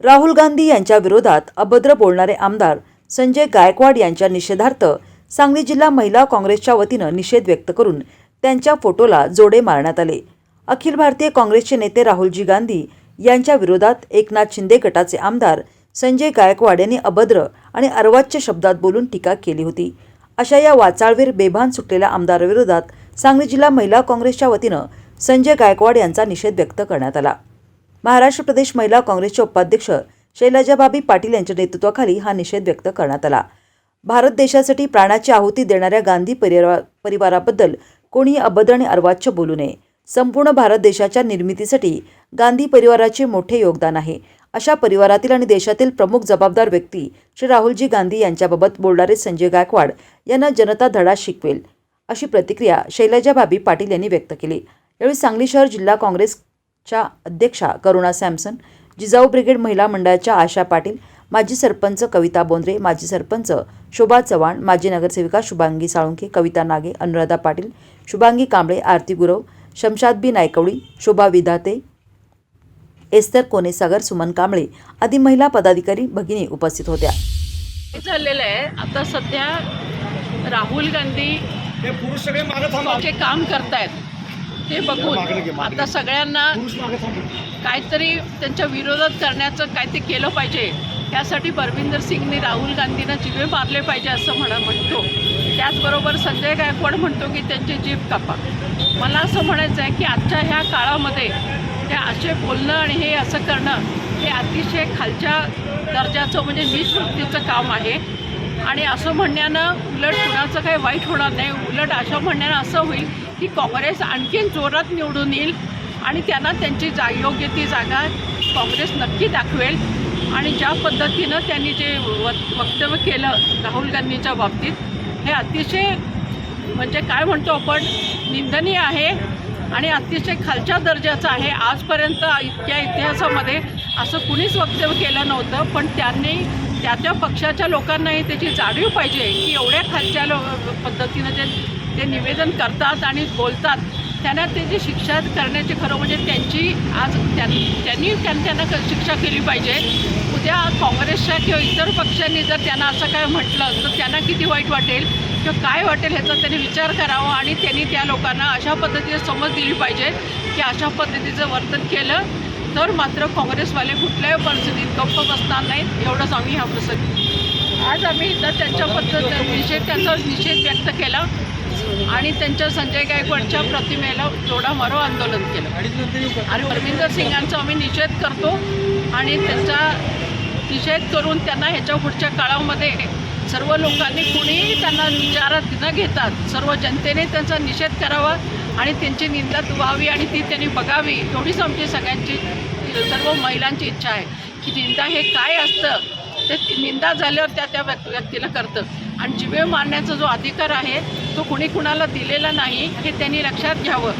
राहुल गांधी यांच्या विरोधात अभद्र बोलणारे आमदार संजय गायकवाड यांच्या निषेधार्थ सांगली जिल्हा महिला काँग्रेसच्या वतीनं निषेध व्यक्त करून त्यांच्या फोटोला जोडे मारण्यात आले. अखिल भारतीय काँग्रेसचे नेते राहुलजी गांधी यांच्या विरोधात एकनाथ शिंदे गटाचे आमदार संजय गायकवाड यांनी अभद्र आणि अर्वाच्य शब्दात बोलून टीका केली होती. अशा या वाचाळवीर बेभान सुटलेल्या आमदाराविरोधात सांगली जिल्हा महिला काँग्रेसच्या वतीनं संजय गायकवाड यांचा निषेध व्यक्त करण्यात आला. महाराष्ट्र प्रदेश महिला काँग्रेसच्या उपाध्यक्ष शैलजाबाबी पाटील यांच्या नेतृत्वाखाली हा निषेध व्यक्त करण्यात आला. भारत देशासाठी प्राणाची आहुती देणाऱ्या गांधी परिवा परिवाराबद्दल कोणीही अभद्र आणि अर्वाच्य बोलू नये. संपूर्ण भारत देशाच्या निर्मितीसाठी गांधी परिवाराचे मोठे योगदान आहे. अशा परिवारातील आणि देशातील प्रमुख जबाबदार व्यक्ती श्री राहुलजी गांधी यांच्याबाबत बोलणारे संजय गायकवाड यांना जनता धडा शिकवेल अशी प्रतिक्रिया शैलजाबाबी पाटील यांनी व्यक्त केली. यावेळी सांगली शहर जिल्हा काँग्रेस काँग्रेसच्या अध्यक्षा करुणा सॅमसन जिजाऊ ब्रिगेड महिला मंडळाच्या आशा पाटील माजी सरपंच कविता बोंद्रे माजी सरपंच शोभा चव्हाण माजी नगरसेविका शुभांगी साळुंखे कविता नागे अनुराधा पाटील शुभांगी कांबळे आरती गुरव शमशादबी नायकवडी शोभा विधाते एस्तर कोनेसागर सुमन कांबळे आदी महिला पदाधिकारी भगिनी उपस्थित होत्या. झालेलं आहे. आता सध्या राहुल गांधी हे पुरुष सगळे काम करतायत ते बघून आता सगळ्यांना काहीतरी त्यांच्या विरोधात करण्याचं काय ते केलं पाहिजे. त्यासाठी परविंदर सिंगने राहुल गांधींना जिवे मारले पाहिजे असं म्हणा म्हणतो. त्याचबरोबर संजय गायकवाड म्हणतो की त्यांचे जीभ कापा. मला असं म्हणायचं आहे की आजच्या ह्या काळामध्ये हे असे बोलणं आणि हे असं करणं हे अतिशय खालच्या दर्जाचं म्हणजे नीच वृत्तीचं काम आहे. आणि असं म्हणण्यानं उलट कुणाचं काही वाईट होणार नाही. उलट असं म्हणण्यानं असं होईल की काँग्रेस आणखीन जोरात निवडून येईल आणि त्यांना त्यांची जा योग्य ती जागा काँग्रेस नक्की दाखवेल. आणि ज्या पद्धतीनं त्यांनी जे व वक्तव्य केलं राहुल गांधींच्या बाबतीत हे अतिशय म्हणजे काय म्हणतो आपण निंदनीय आहे आणि अतिशय खालच्या दर्जाचं आहे. आजपर्यंत इतक्या इतिहासामध्ये असं कुणीच वक्तव्य केलं नव्हतं पण त्यांनी त्या त्या पक्षाच्या लोकांनाही त्याची जाणीव पाहिजे की एवढ्या खालच्या लो पद्धतीनं जे ते निवेदन करतात आणि बोलतात. त्यांना त्याची शिक्षा करण्याची खरं म्हणजे त्यांची आज त्यांनी त्यांनी त्यां- त्यांना क- शिक्षा केली पाहिजे. उद्या काँग्रेसच्या किंवा इतर पक्षांनी जर त्यांना असं काय म्हटलं तर त्यांना किती वाईट वाटेल? किंवा काय वाटेल ह्याचा त्यांनी विचार करावा आणि त्यांनी त्या लोकांना अशा पद्धतीने समज दिली पाहिजे की अशा पद्धतीचं वर्तन केलं तर मात्र काँग्रेसवाले कुठल्याही परिस्थितीत गप्प बसणार नाहीत एवढंच आम्ही ह्या प्रसंगी. आज आम्ही इथं त्यांच्या पद्धत निषेध त्यांचा निषेध व्यक्त केला आणि त्यांच्या संजय गायकवाडच्या प्रतिमेला जोडा मारो आंदोलन केलं. आणि परमिंदर सिंगांचा आम्ही निषेध करतो आणि त्यांचा निषेध करून त्यांना ह्याच्या पुढच्या काळामध्ये सर्व लोकांनी कुणीही त्यांना विचारात न घेतात सर्व जनतेने त्यांचा निषेध करावा आणि त्यांची निंदा व्हावी आणि ती त्यांनी बघावी एवढीच आमची सगळ्यांची सर्व महिलांची इच्छा आहे की निंदा हे काय असतं? ते निंदा झाल्यावर त्या त्या व्यक्तीला करतं आणि जीवे मारण्याचा जो अधिकार आहे तो कुणी कुणाला दिलेला नाही हे त्यांनी लक्षात घ्यावं.